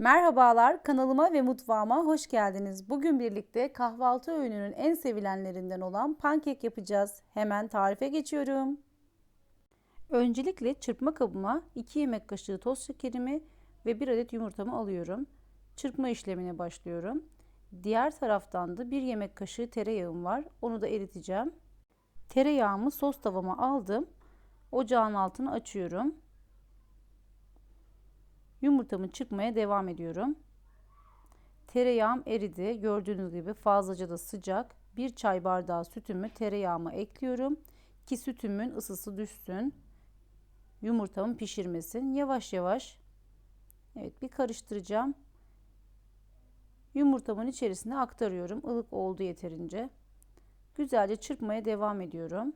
Merhabalar, kanalıma ve mutfağıma hoş geldiniz. Bugün birlikte kahvaltı öğününün en sevilenlerinden olan pankek yapacağız. Hemen tarife geçiyorum. Öncelikle çırpma kabıma 2 yemek kaşığı toz şekerimi ve 1 adet yumurtamı alıyorum. Çırpma işlemine başlıyorum. Diğer taraftan da 1 yemek kaşığı tereyağım var. Onu da eriteceğim. Tereyağımı sos tavama aldım. Ocağın altını açıyorum. Yumurtamı çırpmaya devam ediyorum. Tereyağım eridi. Gördüğünüz gibi fazlaca da sıcak. Bir çay bardağı sütümü tereyağıma ekliyorum. Ki sütümün ısısı düşsün. Yumurtamın pişirmesin. Yavaş yavaş evet bir karıştıracağım. Yumurtamın içerisine aktarıyorum. Ilık oldu yeterince. Güzelce çırpmaya devam ediyorum.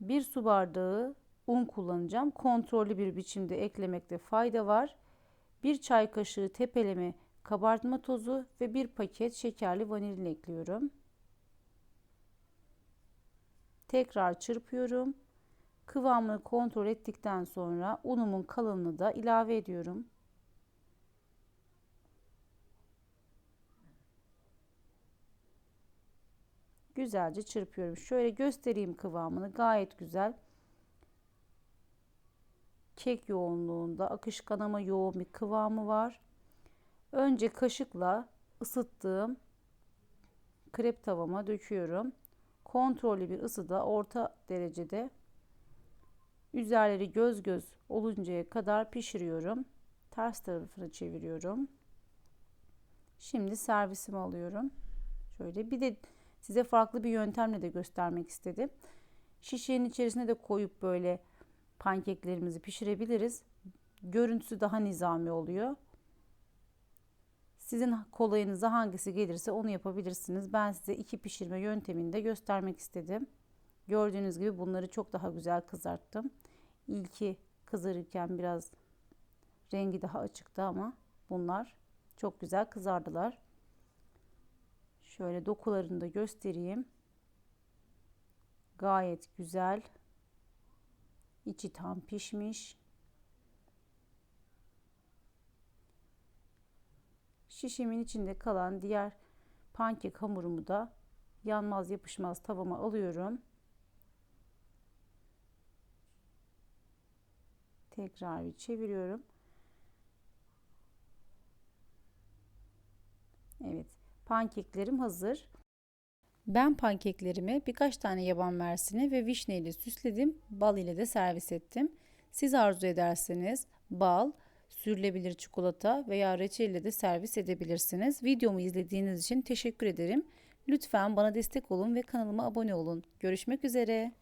Bir su bardağı un kullanacağım. Kontrollü bir biçimde eklemekte fayda var. Bir çay kaşığı tepeleme kabartma tozu ve bir paket şekerli vanilin ekliyorum. Tekrar çırpıyorum. Kıvamını kontrol ettikten sonra unumun kalınlığını da ilave ediyorum. Güzelce çırpıyorum. Şöyle göstereyim kıvamını. Gayet güzel kek yoğunluğunda akışkan ama yoğun bir kıvamı var. Önce kaşıkla ısıttığım krep tavama döküyorum. Kontrollü bir ısıda orta derecede üzerleri göz göz oluncaya kadar pişiriyorum. Ters tarafını çeviriyorum. Şimdi servisimi alıyorum. Şöyle bir de size farklı bir yöntemle de göstermek istedim. Şişenin içerisine de koyup böyle pankeklerimizi pişirebiliriz. Görüntüsü daha nizami oluyor. Sizin kolayınıza hangisi gelirse onu yapabilirsiniz. Ben size iki pişirme yöntemini de göstermek istedim. Gördüğünüz gibi bunları çok daha güzel kızarttım. İlki kızarırken biraz rengi daha açıktı ama bunlar çok güzel kızardılar. Şöyle dokularını da göstereyim. Gayet güzel İçi tam pişmiş. Şişimin içinde kalan diğer pankek hamurumu da yanmaz yapışmaz tavama alıyorum. Tekrar bir çeviriyorum. Evet, pankeklerim hazır. Ben pankeklerimi birkaç tane yaban mersini ve vişne ile süsledim. Bal ile de servis ettim. Siz arzu ederseniz bal, sürülebilir çikolata veya reçel ile de servis edebilirsiniz. Videomu izlediğiniz için teşekkür ederim. Lütfen bana destek olun ve kanalıma abone olun. Görüşmek üzere.